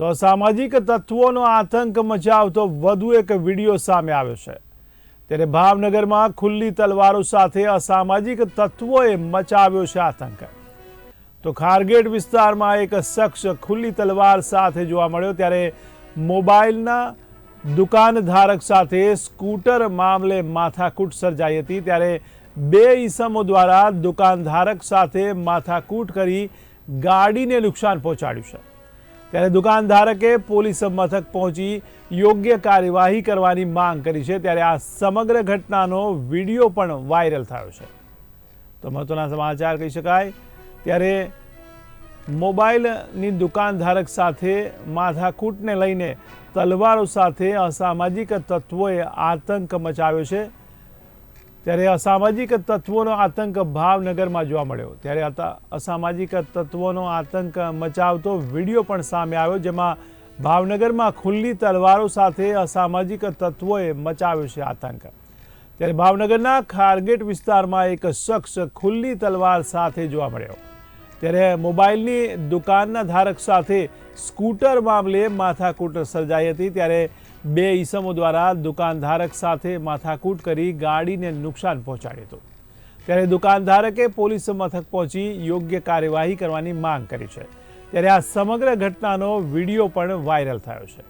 તો સામાજિક તત્વોનો આતંક મચાવતો વધુ એક વીડિયો સામે આવ્યો છે. ત્યારે ભાવનગરમાં ખુલ્લી તલવારો સાથે અસામાજિક તત્વોએ મચાવ્યો છે આતંક. તો ખારગેટ વિસ્તારમાં એક શખ્સ ખુલ્લી તલવાર સાથે જોવા મળ્યો ત્યારે મોબાઈલના દુકાન ધારક સાથે સ્કૂટર મામલે માથાકૂટ સર્જાઈ હતી ત્યારે બે ઈસમો દ્વારા દુકાન ધારક સાથે માથાકૂટ કરી ગાડીને નુકસાન પહોંચાડ્યું છે. ત્યારે દુકાન ધારકે પોલીસ મથક પહોંચી યોગ્ય કાર્યવાહી કરવાની માંગ કરી છે. ત્યારે આ સમગ્ર ઘટનાનો વીડિયો પણ વાયરલ થયો છે. તો મહત્વના સમાચાર કહી શકાય, ત્યારે મોબાઈલની દુકાન ધારક સાથે માથાકૂટને લઈને તલવારો સાથે અસામાજિક તત્વોએ આતંક મચાવ્યો છે. ત્યારે અસામાજિક તત્વોનો આતંક ભાવનગરમાં જોવા મળ્યો. ત્યારે અસામાજિક તત્વોનો આતંક મચાવતો વીડિયો પણ સામે આવ્યો, જેમાં ભાવનગરમાં ખુલ્લી તલવારો સાથે અસામાજિક તત્વોએ મચાવ્યો છે આતંક. ત્યારે ભાવનગરના ખારગેટ વિસ્તારમાં એક શખ્સ ખુલ્લી તલવાર સાથે જોવા મળ્યો. ત્યારે મોબાઈલની દુકાનના ધારક સાથે સ્કૂટર મામલે માથાકૂટ સર્જાઈ હતી. ત્યારે બે ઈસમો દ્વારા દુકાન ધારક સાથે માથાકૂટ કરી ગાડીને નુકસાન પહોંચાડ્યું હતું. ત્યારે દુકાનધારકે પોલીસ મથક પહોંચી યોગ્ય કાર્યવાહી કરવાની માંગ કરી છે. ત્યારે આ સમગ્ર ઘટનાનો વીડિયો પણ વાયરલ થયો છે.